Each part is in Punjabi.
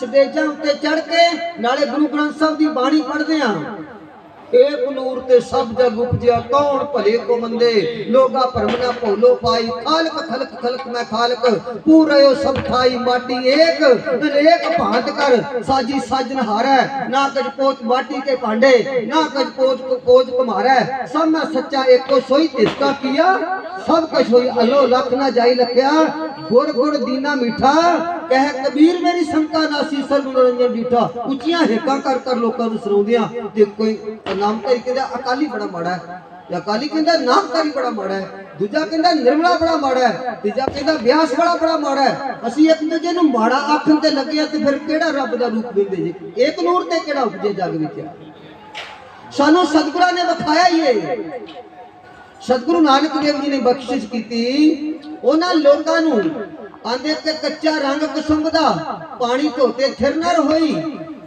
ਸਟੇਜਾਂ ਉੱਤੇ ਚੜ ਕੇ ਨਾਲੇ ਗੁਰੂ ਗ੍ਰੰਥ ਸਾਹਿਬ ਦੀ ਬਾਣੀ ਪੜ੍ਹਦੇ ਆ ਏਕ ਨੂਰ ਤੇ ਸਭ ਜਗ ਉਪਜਿਆ, ਕੌਣ ਭਲੇ ਕੋ ਮੰਦੇ? ਲੋਗਾ ਭਰਮ ਨਾ ਭੋਲੋ ਪਾਈ, ਖਾਲਕ ਖਲਕ ਖਲਕ ਮੈਂ ਖਾਲਕ ਪੂਰਿਓ ਸਭ ਥਾਈ ਮਾਟੀ ਏਕ ਅਨੇਕ ਭਾਂਤ ਕਰ, ਸਾਜੀ ਸਾਜਨ ਹਾਰੈ, ਨਾ ਕਜ ਪੋਚ ਮਾਟੀ ਕੇ ਭਾਂਡੇ, ਨਾ ਕਜ ਪੋਚ ਕੋ ਕੋਜ ਕੁਮਾਰੈ ਸਭ ਮੈਂ ਸੱਚਾ ਏਕੋ ਸੋਈ ਤਿਸਕਾ ਕੀਆ, ਸਭ ਕਛ ਹੋਈ ਅਲੋ ਲਖ ਨਾ ਜਾਈ ਲਖਿਆ, ਗੁਰ ਗੁਰ ਦੀਨਾ ਮਿੱਠਾ, ਕਹਿ ਕਬੀਰ ਮੇਰੀ ਸੰਕਾ ਨਾਸੀ ਸਰਬ ਨਿਰੰਜਨ ਡੀਠਾ ਉੱਚੀਆਂ ਹੇਕਾਂ ਕਰ ਕਰ ਲੋਕਾਂ ਨੂੰ ਸੁਣਾਉਂਦਿਆਂ, ਤੇ ਕੋਈ ਨਾਮ ਕਹਿੰਦਾ ਅਕਾਲੀ ਬੜਾ ਮਾੜਾ ਹੈ। ਜਾਂ ਅਕਾਲੀ ਕਹਿੰਦਾ ਨਾਮਕਾਰੀ ਬੜਾ ਮਾੜਾ ਹੈ। ਦੂਜਾ ਕਹਿੰਦਾ ਨਿਰਮਲਾ ਬੜਾ ਮਾੜਾ ਹੈ। ਤੀਜਾ ਕਹਿੰਦਾ ਵਿਆਸ ਵਾਲਾ ਬੜਾ ਮਾੜਾ ਹੈ। ਅਸੀਂ ਇੱਕ ਦੂਜੇ ਨੂੰ ਮਾੜਾ ਆਖਣ ਤੇ ਲੱਗੇ ਤੇ ਫਿਰ ਕਿਹੜਾ ਰੱਬ ਦਾ ਰੂਪ ਦਿੰਦੇ ਜੀ? ਏਕ ਨੂਰ ਤੇ ਕਿਹੜਾ ਉਪਜੇ ਜਗ ਵਿੱਚ ਸਾਨੂੰ ਸਤਿਗੁਰਾਂ ਨੇ ਵਿਖਾਇਆ ਹੀ ਇਹ। ਸਤਿਗੁਰੂ ਨਾਨਕ ਦੇਵ ਜੀ ਨੇ ਬਖਸ਼ਿਸ਼ ਕੀਤੀ। ਉਹਨਾਂ ਲੋਕਾਂ ਨੂੰ ਆਂਦੇ ਤੇ ਕੱਚਾ ਰੰਗ ਕੁਸੁੰਭ ਦਾ, ਪਾਣੀ ਧੋਤੇ ਥਿਰਨਰ ਹੋਈ।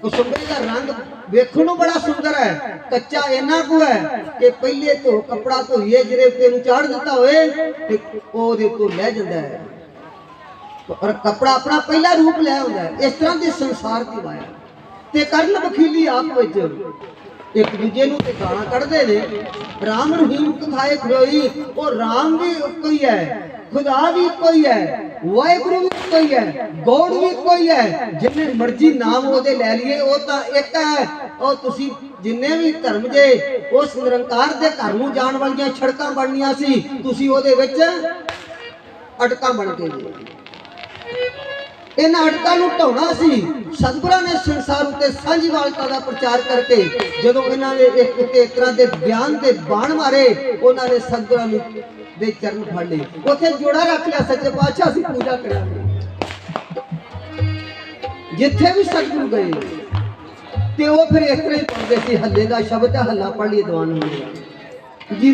ਕੁਸੁੰਭੇ ਦਾ ਰੰਗ ਵੇਖਣ ਨੂੰ ਬੜਾ ਸੁੰਦਰ ਹੈ। ਕੱਚਾ ਇੰਨਾ ਕੁ ਹੈ ਕਿ ਪਹਿਲੇ ਧੋ ਕਪੜਾ ਧੋਈਏ, ਜਿਹਦੇ ਉੱਤੇ ਨੂੰ ਚਾੜ ਦਿੱਤਾ ਹੋਏ ਤੇ ਉਹਦੇ ਤੋਂ ਲੈ ਜਾਂਦਾ ਹੈ। ਔਰ ਕਪੜਾ ਆਪਣਾ ਪਹਿਲਾ ਰੂਪ ਲੈ ਆਉਂਦਾ ਹੈ। ਇਸ ਤਰ੍ਹਾਂ ਦੇ ਸੰਸਾਰ ਦੀ ਮਾਇਆ। ਤੇ ਕਰਨ ਬਖੀਲੀ ਆਪ ਵਿੱਚ ਇੱਕ ਦੂਜੇ ਨੂੰ ਤੇ ਗਾਲਾਂ ਕੱਢਦੇ ਨੇ। ਰਾਮ ਰਹੀਮ ਕਥਾਏ ਖਲੋਈ, ਉਹ ਰਾਮ ਵੀ ਇੱਕੋ ਹੀ ਹੈ, ਖੁਦਾ ਵੀ ਇੱਕੋ ਹੀ ਹੈ, ਵਾਹਿਗੁਰੂ ਵੀ ਇੱਕੋ ਹੀ ਹੈ, ਗੋਡ ਵੀ ਇੱਕੋ ਹੀ ਹੈ। ਜਿੰਨੇ ਮਰਜ਼ੀ ਨਾਮ ਉਹਦੇ ਲੈ ਲਈਏ, ਉਹ ਤਾਂ ਇੱਕ ਹੈ। ਉਹ ਤੁਸੀਂ ਜਿੰਨੇ ਵੀ ਧਰਮ ਦੇ ਉਸ ਨਿਰੰਕਾਰ ਦੇ ਘਰ ਨੂੰ ਜਾਣ ਵਾਲੀਆਂ ਛੜਕਾਂ ਬਣਨੀਆਂ ਸੀ, ਤੁਸੀਂ ਉਹਦੇ ਵਿੱਚ ਅਟਕਾਂ ਬਣ ਕੇ। ਇਹਨਾਂ ਅਟਕਾਂ ਨੂੰ ਢਾਉਣਾ ਸੀ। ਸਤਿਗੁਰਾਂ ਨੇ ਸੰਸਾਰ ਉੱਤੇ ਸਾਂਝੀਵਾਲਤਾ ਦਾ ਪ੍ਰਚਾਰ ਕਰਕੇ ਜਦੋਂ ਇਹਨਾਂ ਨੇ ਇੱਕ ਉੱਤੇ ਤਰ੍ਹਾਂ ਦੇ ਗਿਆਨ ਦੇ ਬਾਣ ਮਾਰੇ, ਉਹਨਾਂ ਨੇ ਸਤਿਗੁਰਾਂ ਨੂੰ ਦੇ ਚਰਨ ਫੜ ਲਏ। ਉੱਥੇ ਜੋੜਾ ਰੱਖ ਲਿਆ, ਸੱਚੇ ਪਾਤਸ਼ਾਹ, ਅਸੀਂ ਪੂਜਾ ਕਰਾਂਗੇ। ਜਿੱਥੇ ਵੀ ਸਤਿਗੁਰੂ ਗਏ, ਤੇ ਉਹ ਫਿਰ ਇਸ ਤਰ੍ਹਾਂ ਹੀ ਪੜਦੇ ਸੀ, ਹੱਲੇ ਦਾ ਸ਼ਬਦ ਹੱਲਾ ਪੜ ਲਈ ਦੀਵਾਨ ਹੁੰਦੇ ਜੀ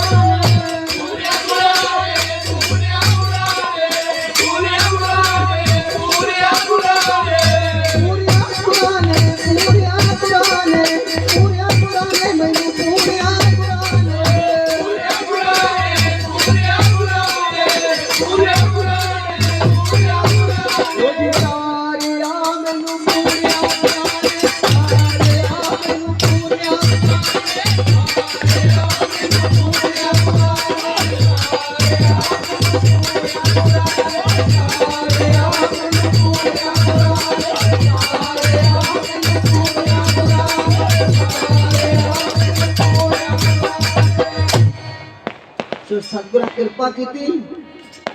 ਕਿਰਪਾ ਕੀਤੀ।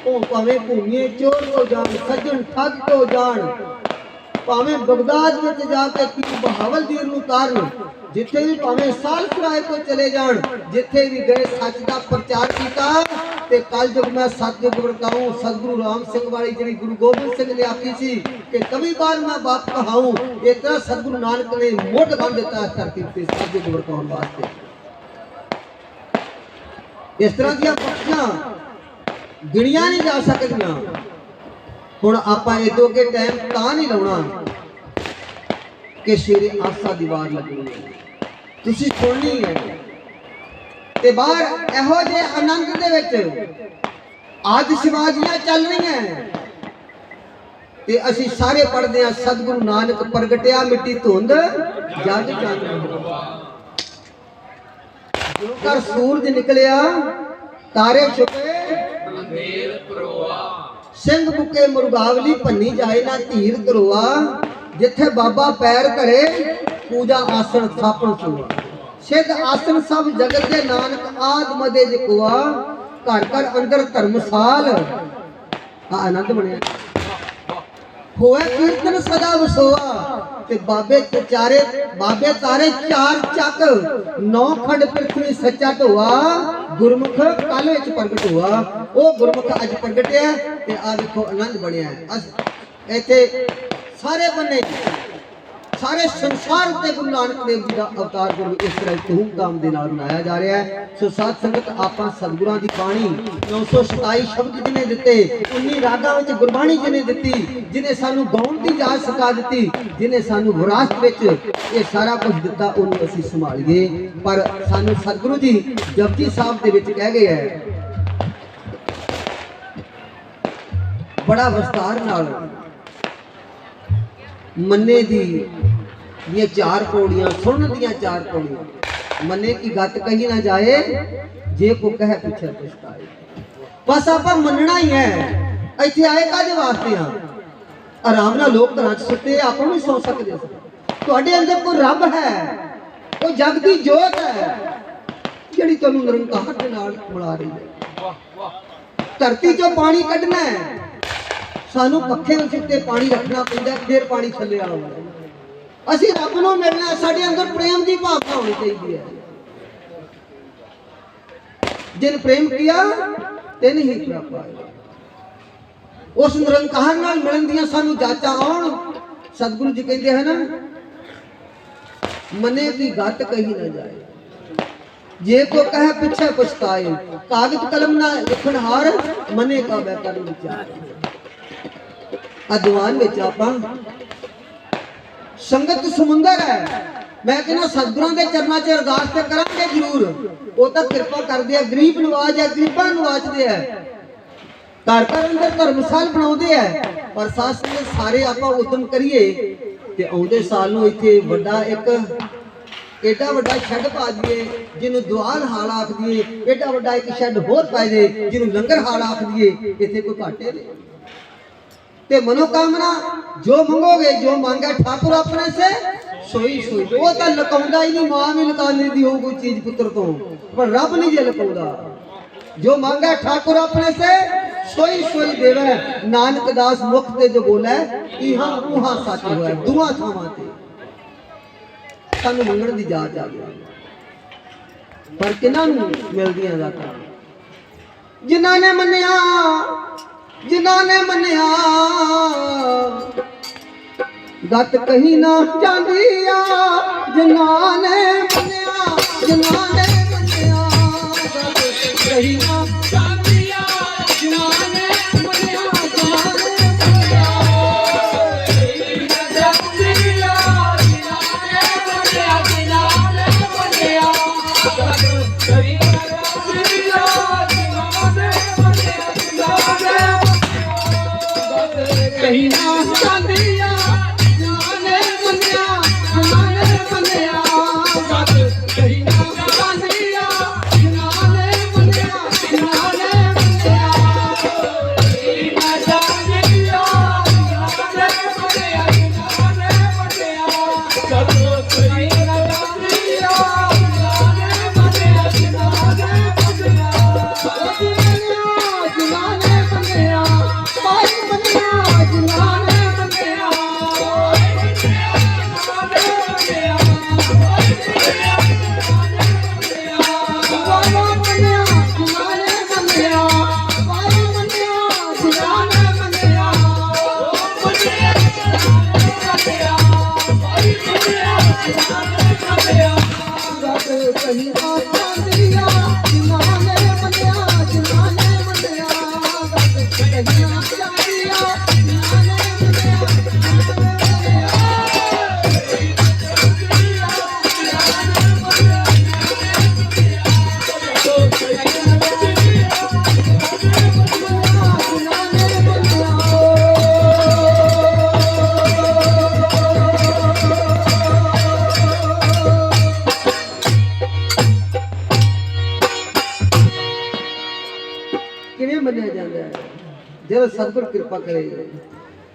ਉਹ ਭਾਵੇਂ ਭੂਮੀਏ ਚੋਰ ਹੋ ਜਾਣ, ਸੱਜਣ ਠੱਗ ਹੋ ਜਾਣ, ਭਾਵੇਂ ਬਗਦਾਦ ਵਿੱਚ ਜਾ ਕੇ ਪੀਰ ਬਹਾਵਲਦੀਰ ਨੂੰ ਤਾਰਨ, ਜਿੱਥੇ ਵੀ ਭਾਵੇਂ ਸਾਲਸਰਾਏ ਤੋਂ ਚਲੇ ਜਾਣ, ਜਿੱਥੇ ਵੀ ਗਏ ਸੱਚ ਦਾ ਪ੍ਰਚਾਰ ਕੀਤਾ। ਤੇ ਕੱਲ ਜਦ ਮੈਂ ਸਤਿਗੁਰ ਵਰਤਾਉ ਸਤਿਗੁਰੂ ਰਾਮ ਸਿੰਘ ਵਾਲੀ ਜਿਹੜੀ ਗੁਰੂ ਗੋਬਿੰਦ ਸਿੰਘ ਨੇ ਆਖੀ ਸੀ ਕਿ ਕਵੀ ਬਾਰ ਮੈਂ ਬਾਤ ਕਹਾਉ, ਇਸ ਤਰ੍ਹਾਂ ਸਤਿਗੁਰੂ ਨਾਨਕ ਨੇ ਮੁੱਢ ਬੰਨ ਦਿੱਤਾ ਧਰਤੀ ਤੇ ਸਤਿਗੁਰ ਵਰਤਾਉਣ ਵਾਸਤੇ। ਇਸ ਤਰ੍ਹਾਂ ਦੀਆਂ ਬਖਸ਼ਾਂ ਗਿਣੀਆਂ ਨਹੀਂ ਜਾ ਸਕਦੀਆਂ। ਹੁਣ ਆਪਾਂ ਇਦੋਂ ਕੇ ਟਾਈਮ ਤਾਂ ਨਹੀਂ ਲਾਉਣਾ ਕਿ ਸ਼ੇਰੇ ਆਸਾ ਦੀਵਾਰ ਲੱਗਣੀ ਹੈ। ਤੁਸੀਂ ਸੁਣਨੀ ਹੈ। ਤੇ ਬਾਹਰ ਇਹੋ ਜਿਹੇ ਆਨੰਦ ਦੇ ਵਿੱਚ ਆਦ ਸ਼ਿਵਾਜੀਆਂ ਚੱਲ ਰਹੀਆਂ ਤੇ ਅਸੀਂ ਸਾਰੇ ਪੜਦੇ ਆ ਸਤਿਗੁਰੂ ਨਾਨਕ ਪ੍ਰਗਟਿਆ ਮਿੱਟੀ ਧੁੰਦ ਜਗ ਚੰਦ ਜੋ ਕਰ ਸੂਰਜ ਨਿਕਲਿਆ, ਤਾਰੇ ਛੁਪੇ। ਸਿੰਘ ਬੁੱਕੇ ਮੁਰਗਾਵਲੀ ਭੰਨੀ ਜਾਏ ਨਾ ਧੀਰ ਕਰੋਆ ਜਿੱਥੇ ਬਾਬਾ ਪੈਰ ਧਰੇ, ਪੂਜਾ ਆਸਣ ਥਾਪਣ ਸੁਆ ਸਿੱਧ ਆਸਣ ਸਭ ਜਗਤ ਦੇ ਨਾਨਕ ਆਦ ਮਦੇ ਜਿਕਵਾ ਘਰ ਘਰ ਅੰਦਰ ਧਰਮਸਾਲ। ਆ ਆਨੰਦ ਬਣਿਆ। ਹੋਏ ਕੀਰਤਨ ਸਦਾ ਵਸੋਆ ਤੇ ਬਾਬੇ ਚਾਰੇ, ਬਾਬੇ ਤਾਰੇ ਚਾਰ ਚੱਕ ਨੌ ਖੰਡ ਪ੍ਰਥਵੀ ਸੱਚਾ ਢੋਆ, ਗੁਰਮੁਖ ਕਾਲੇ ਵਿੱਚ ਪ੍ਰਗਟ ਹੋਆ। ਉਹ ਗੁਰਮੁਖ ਅੱਜ ਪ੍ਰਗਟਿਆ ਤੇ ਆ ਦੇਖੋ ਆਨੰਦ ਬਣਿਆ ਅਸ- ਇੱਥੇ ਸਾਰੇ ਬੰਨੇ ਸਾਰੇ ਸੰਸਾਰ ਉੱਤੇ ਗੁਰੂ ਨਾਨਕ ਦੇਵ ਜੀ ਦਾ ਅਵਤਾਰ ਗੁਰੂ ਇਸ ਤਰ੍ਹਾਂ ਧੂਮਧਾਮ ਦੇ ਨਾਲ ਮਨਾਇਆ ਜਾ ਰਿਹਾ ਹੈ। ਸੋ ਸਾਧ ਸੰਗਤ, ਆਪਾਂ ਸਤਿਗੁਰਾਂ ਦੀ ਬਾਣੀ 927 ਸ਼ਬਦ ਜਿਹਨੇ ਦਿੱਤੇ 19 ਰਾਗਾਂ ਵਿੱਚ ਗੁਰਬਾਣੀ ਜਿਹਨੇ ਦਿੱਤੀ, ਜਿਹਨੇ ਸਾਨੂੰ ਗਾਉਣ ਦੀ ਜਾਚ ਸਿਖਾ ਦਿੱਤੀ, ਜਿਹਨੇ ਸਾਨੂੰ ਵਿਰਾਸਤ ਵਿੱਚ ਇਹ ਸਾਰਾ ਕੁਝ ਦਿੱਤਾ, ਉਹਨੂੰ ਅਸੀਂ ਸੰਭਾਲੀਏ। ਪਰ ਸਾਨੂੰ ਸਤਿਗੁਰੂ ਜੀ ਜਪਜੀ ਸਾਹਿਬ ਦੇ ਵਿੱਚ ਕਹਿ ਗਏ ਹੈ, ਬੜਾ ਵਿਸਤਾਰ ਨਾਲ ਮੰਨੇ ਦੀ ਦੀਆਂ ਚਾਰ ਪੌੜੀਆਂ, ਸੁਣਨ ਦੀਆਂ ਚਾਰ ਪੌੜੀਆਂ। ਮੰਨੇ ਕੀ ਗੱਤ ਕਹੀ ਨਾ ਜਾਏ, ਜੇ ਕੋ ਕਹਿ ਪਿੱਛੇ ਪਛਤਾਏ। ਬਸ ਆਪਾਂ ਮੰਨਣਾ ਹੀ ਹੈ, ਇੱਥੇ ਆਏ ਕਾਦੇ ਵਾਸਤੇ ਆ? ਆਰਾਮ ਨਾਲ ਲੋਕ ਘਰਾਂ 'ਚ ਸੁੱਤੇ, ਆਪਾਂ ਵੀ ਸੌ ਸਕਦੇ ਸੀ ਤੁਹਾਡੇ ਅੰਦਰ ਕੋਈ ਰੱਬ ਹੈ? ਉਹ ਜਗ ਦੀ ਜੋਤ ਹੈ? ਜਿਹੜੀ ਤੁਹਾਨੂੰ ਨਿਰੰਕਾਰ ਦੇ ਨਾਲ ਮਿਲਾ ਰਹੀ ਹੈ। ਧਰਤੀ 'ਚੋਂ ਪਾਣੀ ਕੱਢਣਾ ਹੈ। ਸਾਨੂੰ ਪੱਖੇ ਵਿੱਚ ਉੱਤੇ ਪਾਣੀ ਰੱਖਣਾ ਪੈਂਦਾ, ਫਿਰ ਪਾਣੀ ਥੱਲੇ ਆਉਂਦਾ ਅਸੀਂ ਰੱਬ ਨੂੰ ਮਿਲਣਾ ਹੈ, ਸਾਡੇ ਅੰਦਰ ਪ੍ਰੇਮ ਦੀ ਭਾਵਨਾ ਹੋਣੀ ਚਾਹੀਦੀ ਹੈ। ਜਿਨ ਪ੍ਰੇਮ ਕੀਆ ਤਿਨ ਹੀ ਪ੍ਰਭ ਪਾਇਆ ਉਸ ਨਿਰੰਕਾਰ ਨਾਲ ਮਿਲਣ ਦੀਆਂ ਸਾਨੂੰ ਜਾਚਾਂ ਆਉਣ ਸਤਿਗੁਰੂ ਜੀ ਕਹਿੰਦੇ ਹਨ ਮਨੇ ਦੀ ਗੱਤ ਕਹੀ ਨਾ ਜਾਏ। ਜੇ ਕੋ ਕਹੇ ਪਿੱਛੇ ਪਛਤਾਏ ਕਾਗਜ਼ ਕਲਮ ਨਾ ਲਿਖਣ ਹਾਰ ਮਨੇ ਕਾ ਬੈ ਕਰ ਵਿਚਾਰ ਅਦਵਾਨ ਵਿੱਚ ਆਪਾਂ ਸੰਗਤ ਸਮੁੰਦਰ ਹੈ। ਮੈਂ ਕਹਿੰਦਾ ਸਤਿਗੁਰਾਂ ਦੇ ਚਰਨਾਂ 'ਚ ਅਰਦਾਸ ਤੇ ਕਰਾਂਗੇ ਜ਼ਰੂਰ। ਉਹ ਤਾਂ ਕਿਰਪਾ ਕਰਦੇ ਆ, ਗਰੀਬ ਨਵਾਜ ਆ, ਗਰੀਬਾਂ ਨੂੰ ਨਵਾਜਦੇ ਆ। ਘਰ ਘਰ ਅੰਦਰ ਧਰਮਸਾਲ ਬਣਾਉਂਦੇ ਆ। ਪਰ ਸਾਧ ਸੰਗਤ ਸਾਰੇ ਆਪਾਂ ਉਦਮ ਕਰੀਏ ਤੇ ਆਉਂਦੇ ਸਾਲ ਨੂੰ ਇੱਥੇ ਵੱਡਾ ਇੱਕ ਏਡਾ ਵੱਡਾ ਸ਼ੈੱਡ ਪਾ ਦਈਏ, ਜਿਹਨੂੰ ਦੁਆਲ ਹਾਲ ਆਖ ਦਈਏ। ਏਡਾ ਵੱਡਾ ਇੱਕ ਸ਼ੈੱਡ ਹੋਰ ਪਾ ਦੇ ਜਿਹਨੂੰ ਲੰਗਰ ਹਾਲ ਆਖ ਦਈਏ। ਇੱਥੇ ਕੋਈ ਘਾਟੇ ਨਹੀਂ। ਤੇ ਮਨੋਕਾਮਨਾ ਜੋ ਮੰਗੋਗੇ, ਜੋ ਮੰਗਾ ਠਾਕੁਰ ਆਪਣੇ ਸੇ, ਸੋਈ ਸੋਈ। ਉਹ ਤਾਂ ਲਕਾਉਂਦਾ ਹੀ ਨਹੀਂ, ਮਾਂ ਵੀ ਲਕਾਉਂਦੀ ਦੀ ਹੋ ਕੋਈ ਚੀਜ਼ ਪੁੱਤਰ ਤੋਂ। ਪਰ ਰੱਬ ਨਹੀਂ ਜੇ ਲਕਾਉਂਦਾ। ਜੋ ਮੰਗਾ ਠਾਕੁਰ ਆਪਣੇ ਸੇ, ਸੋਈ ਸੋਈ ਦੇਵੇ। ਨਾਨਕ ਦਾਸ ਮੁਖ ਤੇ ਜੋ ਬੋਲੇ, ਇਹਾਂ ਉਹਾਂ ਸੱਚ ਹੋਇਆ ਦੁਆ ਥਾਵਾਂ ਤੇ। ਸਾਨੂੰ ਮੰਗਣ ਦੀ ਜਾਚ ਆ ਗਈ। ਪਰ ਕਿਹਨਾਂ ਨੂੰ ਮਿਲਦੀਆਂ ਦਾਤਾਂ ਜਿਨ੍ਹਾਂ ਨੇ ਮੰਨਿਆ ਜਿਨ੍ਹਾਂ ਨੇ ਮੰਨਿਆ। ਗੱਤ ਕਹੀ ਨਾ ਜਾਂਦੀ ਆ ਜਿਨ੍ਹਾਂ ਨੇ ਮੰਨਿਆ, ਜਿਨ੍ਹਾਂ ਨੇ ਮੰਨਿਆ, ਗੱਤ ਕਹੀ ਨਾ ਕਹੀ ਨਾ ਜਦੋਂ ਕਿਰਪਾ ਕਰੇ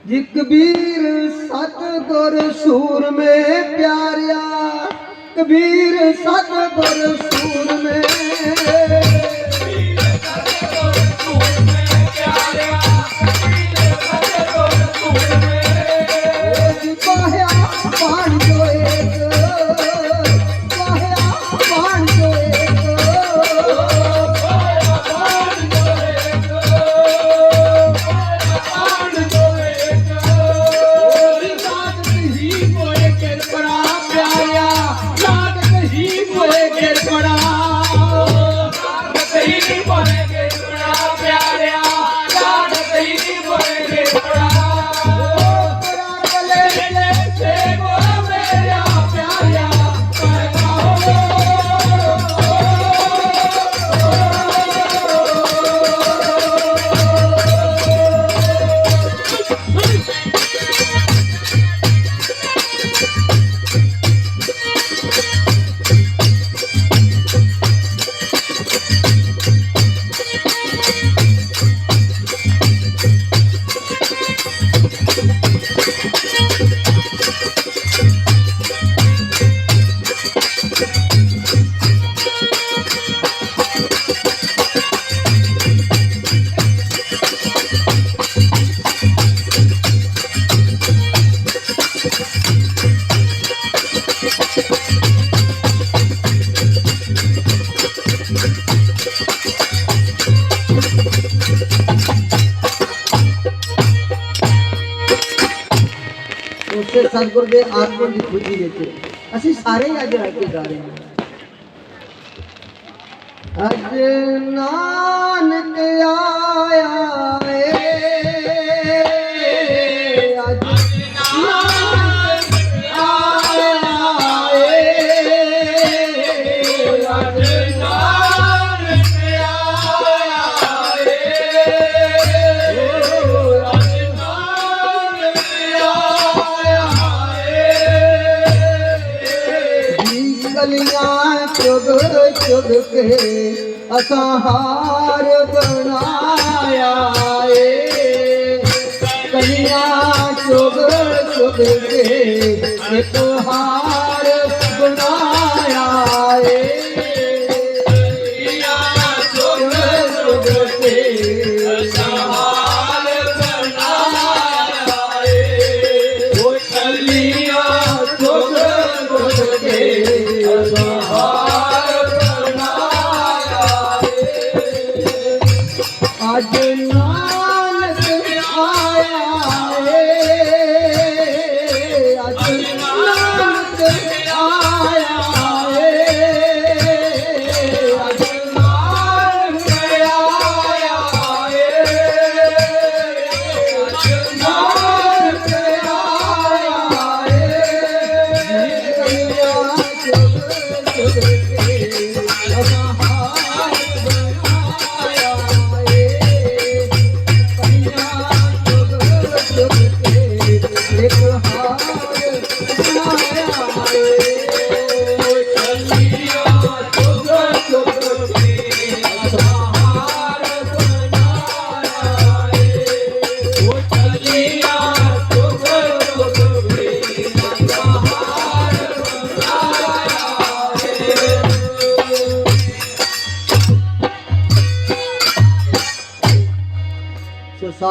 ਜੀ। ਕਬੀਰ ਸਤਿਗੁਰ ਸੂਰਮੇ ਪਿਆਰਿਆ ਕਬੀਰ ਸਤਿਗੁਰ ਸੂਰਮੇ ਇਸੇ ਸਤਿਗੁਰ ਦੇ ਆਤਮਾ ਦੀ ਖੁਸ਼ੀ ਵਿੱਚ। ਅਸੀਂ ਸਾਰੇ ਹੀ ਅੱਜ ਰੱਖ ਕੇ ਗਾ ਰਹੇ ਹਾਂ। ਅੱਜ ਨਾਨਕ ਆਇਆ। दुनिया चुग चुग के असां हार कना चुग चुग के असां हार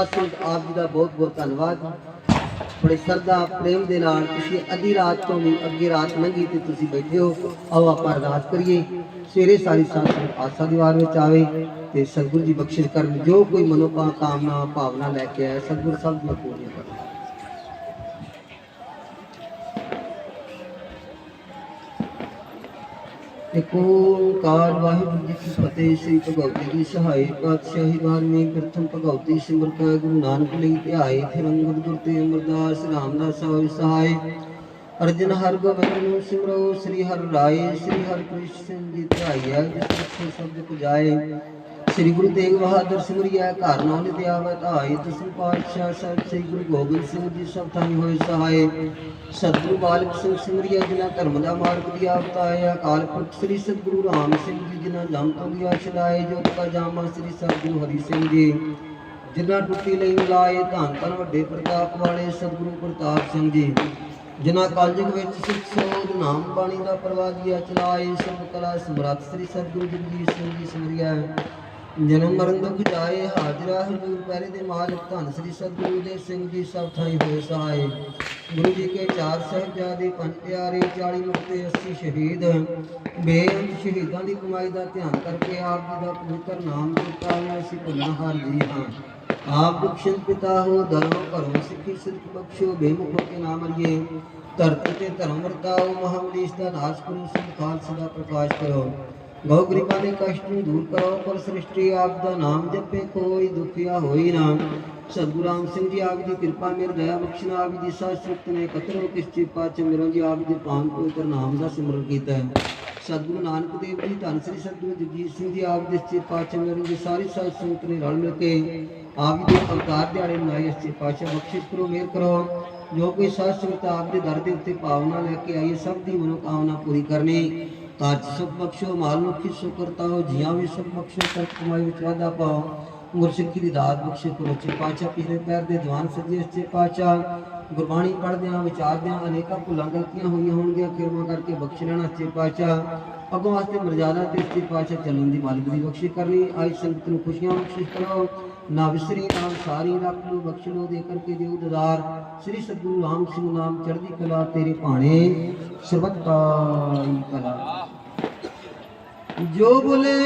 ਸੋ ਸਾਧ ਆਪ ਜੀ ਦਾ ਬਹੁਤ ਬਹੁਤ ਧੰਨਵਾਦ ਬੜੇ ਸਰਦਾ ਪ੍ਰੇਮ ਦੇ ਨਾਲ ਤੁਸੀਂ ਅੱਧੀ ਰਾਤ ਤੋਂ ਵੀ ਅੱਗੇ ਰਾਤ ਲੰਘੀ ਤੇ ਤੁਸੀਂ ਬੈਠੇ ਹੋ। ਆਓ ਆਪਾਂ ਅਰਦਾਸ ਕਰੀਏ। ਸਵੇਰੇ ਸਾਰੀ ਸਾਧ ਸੰਗਤ ਆਸਾ ਦੀ ਵਿੱਚ ਆਵੇ ਤੇ ਸਤਿਗੁਰੂ ਜੀ ਬਖਸ਼ਿਸ਼ ਕਰਨ। ਜੋ ਕੋਈ ਮਨੋਕਾ ਕਾਮਨਾ, ਭਾਵਨਾ ਲੈ ਕੇ ਆਇਆ, ਸਤਿਗੁਰ ਸਭ ਦੀਆਂ ਪੂਰੀਆਂ ਕਰਨ। ਇੱਕ ਓੰਕਾਰ ਵਾਹਿਗੁਰੂ ਜੀ ਕੀ ਫਤਿਹ, ਸ੍ਰੀ ਭਗਵਤੀ ਦੀ ਸਹਾਈ ਪਾਤਸ਼ਾਹੀ ਬਾਰਵੀਂ ਪ੍ਰਥਮ ਭਗਵਤੀ ਸਿਮਰ ਕੈ ਗੁਰੂ ਨਾਨਕ ਲਈ ਧਿਆਏ, ਫਿਰ ਅੰਗਦ ਗੁਰ ਤੇ ਅਮਰਦਾਸ ਰਾਮਦਾਸ ਹੋਇ ਸਹਾਈ ਅਰਜਨ ਹਰ ਗੋਬਿੰਦ ਨੂੰ ਸਿਮਰੋ, ਸ੍ਰੀ ਹਰਿ ਰਾਏ, ਸ੍ਰੀ ਹਰਿ ਕ੍ਰਿਸ਼ਨ ਜੀ ਧਿਆਈਐ, ਜਿਸ ਸ਼ਬਦ ਪੁਜਾਏ ਸ੍ਰੀ ਗੁਰੂ ਤੇਗ ਬਹਾਦਰ ਸਿਮਰਿਆ ਘਰ ਨਾਮ ਨਿਤ ਆਵੈ ਧਾਈ ਦਸਮ ਪਾਤਸ਼ਾਹ ਸਾਹਿਬ, ਸ੍ਰੀ ਗੁਰੂ ਗੋਬਿੰਦ ਸਿੰਘ ਜੀ ਸਭ ਥਾਈ ਹੋਏ ਸਹਾਏ। ਸਤਿਗੁਰੂ ਬਾਲਕ ਸਿੰਘ ਸਿਮਰਿਆ ਜਿਨ੍ਹਾਂ ਧਰਮ ਦਾ ਮਾਰਗ ਦੀ ਆਪ ਤਾਇਆ ਅਕਾਲ ਪੁਰਖ ਸ੍ਰੀ ਸਤਿਗੁਰੂ ਰਾਮ ਸਿੰਘ ਜੀ ਜਿਨ੍ਹਾਂ ਜਮ ਤੋਂ ਗਿਆ ਛਡਾਏ ਜੋਤ ਕਾ ਜਾਮਾ ਸ੍ਰੀ ਸਤਿਗੁਰੂ ਹਰੀ ਸਿੰਘ ਜੀ। ਜਿਨ੍ਹਾਂ ਟੁੱਟੀ ਲਈ ਮਿਲਾਏ, ਧੰਨ ਧੰਨ ਵੱਡੇ ਪ੍ਰਤਾਪ ਵਾਲੇ ਸਤਿਗੁਰੂ ਪ੍ਰਤਾਪ ਸਿੰਘ ਜੀ। ਜਿਨ੍ਹਾਂ ਕਲਯੁਗ ਵਿੱਚ ਸਿੱਖ ਸੋਧ ਨਾਮ ਬਾਣੀ ਦਾ ਪ੍ਰਵਾਦੀਆ ਚਲਾਏ ਸਭ ਕਲਾ ਸਮਰੱਥ ਸ੍ਰੀ ਸਤਿਗੁਰੂ ਜਗਜੀਤ ਸਿੰਘ ਜੀ ਸਿਮਰਿਆ। ਜਨਮ ਮਰਨ ਦੁਖ ਜਾਏ, ਹਾਜ਼ਰਾ ਹਜ਼ੂਰ ਪਹਿਰੇ ਦੇ ਮਾਲਕ। ਧੰਨ ਸ੍ਰੀ ਸਤਿਗੁਰੂ ਦੇਵ ਸਿੰਘ ਜੀ, ਸਭ ਥਾਈ ਹੋਏ ਸਹਾਏ। ਗੁਰੂ ਜੀ ਕੇ ਚਾਰ ਸਾਹਿਬਜ਼ਾਦੇ ਪੰਜ ਪਿਆਰੇ 40 ਮੁਕਤੇ 80 ਸ਼ਹੀਦ। ਬੇਅੰਤ ਸ਼ਹੀਦਾਂ ਦੀ ਕਮਾਈ ਦਾ ਧਿਆਨ ਕਰਕੇ ਆਪ ਜੀ ਦਾ ਪਵਿੱਤਰ ਨਾਮ ਕੀਤਾ ਹੈ ਅਸੀਂ ਭੁੱਲਣਾ ਹਾਰ ਜੀ ਹਾਂ। ਆਪ ਬਖਸ਼ਣ ਪਿਤਾ ਹੋ, ਧਰਮ ਭਰੋ ਸਿੱਖੀ ਸਿੱਖ ਬਖਸ਼ੋ, ਬੇਮੁਖ ਕੇ ਨਾਮ ਅਰੀਏ ਧਰਤੀ ਤੇ ਧਰਮ ਵਰਤਾਓ ਮਹਾਮਨੀਸ਼ ਦਾ ਨਾਸ਼ ਕਰੋ ਸਿੱਖ ਖਾਲਸਾ ਪ੍ਰਕਾਸ਼ ਕਰੋ। ਗਉ ਗਰੀਬਾਂ ਦੇ ਕਸ਼ਟ ਨੂੰ ਦੂਰ ਕਰੋ ਪਰ ਸ੍ਰਿਸ਼ਟੀ ਆਪ ਦਾ ਨਾਮ ਜਪੇ, ਕੋਈ ਦੁਖਿਆ ਹੋਈ ਨਾ। ਸਤਿਗੁਰੂ ਰਾਮ ਸਿੰਘ ਜੀ, ਆਪ ਦੀ ਕਿਰਪਾ ਮੇਰ ਦਇਆ ਬਖਸ਼ਣਾ, ਆਪ ਦੀ ਸਾਧ ਸੁਰਤ ਨੇ ਕਤਰੋ ਕਿਸ ਚੀਪਾ ਚ ਮਿਰੋ ਜੀ, ਆਪ ਦੇ ਪਾਨ ਪਵਿੱਤਰ ਨਾਮ ਦਾ ਸਿਮਰਨ ਕੀਤਾ ਹੈ। ਸਤਿਗੁਰੂ ਨਾਨਕ ਦੇਵ ਜੀ, ਧੰਨ ਸ੍ਰੀ ਸਤਿਗੁਰੂ ਜਗਜੀਤ ਸਿੰਘ ਜੀ, ਆਪ ਦੇ ਚੀਪਾ ਚ ਮਿਰੋ ਜੀ, ਸਾਰੀ ਸਾਧ ਸੰਗਤ ਨੇ ਰਲ ਮਿਲ ਕੇ ਆਪ ਦੇ ਅਵਤਾਰ ਦਿਹਾੜੇ ਮਨਾਏ, ਇਸ ਚੀਪਾ ਚ ਬਖਸ਼ਿਸ਼ ਕਰੋ ਮੇਰ ਕਰੋ। ਜੋ ਕੋਈ ਸਾਧ ਸੰਗਤ ਆਪ ਦੇ ਦਰ ਦੇ ਉੱਤੇ ਭਾਵਨਾ ਲੈ ਕੇ ਆਈ ਸਭ ਦੀ ਮਨੋਕਾਮਨਾ ਪੂਰੀ ਕਰਨੀ। ਕਾਜ ਸਭ ਬਖਸ਼ੋ, ਮਾਲ ਮੁਖੀ ਸੋ ਕਰਤਾ ਹੋ, ਜੀਆਂ ਵੀ ਸਭ ਬਖਸ਼ੋ ਕਰ ਕਮਾਈ ਵਿੱਚ ਵਾਧਾ ਪਾਓ। ਗੁਰਸਿੱਖੀ ਦੀ ਦਾਤ ਬਖਸ਼ੇ ਕਰੋ ਚੇ ਪਾਚਾ ਪਿਛਲੇ ਪੈਰ ਦੇ ਦੀਵਾਨ ਸੱਜੇ ਚੇ ਪਾਚਾ ਗੁਰਬਾਣੀ ਪੜ੍ਹਦਿਆਂ, ਵਿਚਾਰਦਿਆਂ ਅਨੇਕਾਂ ਭੁੱਲਾਂ ਗਲਤੀਆਂ ਹੋਈਆਂ ਹੋਣਗੀਆਂ, ਕਿਰਪਾ ਕਰਕੇ ਬਖਸ਼ ਲੈਣਾ ਚੇ ਪਾਚਾ ਅੱਗੋਂ ਵਾਸਤੇ ਮਰਜ਼ਾਦਾ ਤੇ ਚੇ ਪਾਚਾ ਚੱਲਣ ਦੀ ਮਾਲਕ ਦੀ ਬਖਸ਼ਿਸ਼ ਕਰਨੀ। ਆਈ ਸੰਗਤ ਨੂੰ ਖੁਸ਼ੀਆਂ ਬਖਸ਼ਿਸ਼ ਕਰੋ। ਨਾ ਵਿਸਰੀ ਨਾਮ ਸਾਰੀ ਰੱਖ ਲੋ ਬਖਸ਼ ਲੋ ਦੇ ਕਰਕੇ ਦਿਓ ਦਦਾਰ। ਸ੍ਰੀ ਸਤਿਗੁਰੂ ਰਾਮ ਸਿੰਘ ਨਾਮ ਚੜ੍ਹਦੀ ਕਲਾ ਤੇਰੇ ਭਾਣੇ। ਸਰਬਤ ਕਾਈ ਕਲਾ। ਜੋ ਬੋਲੇ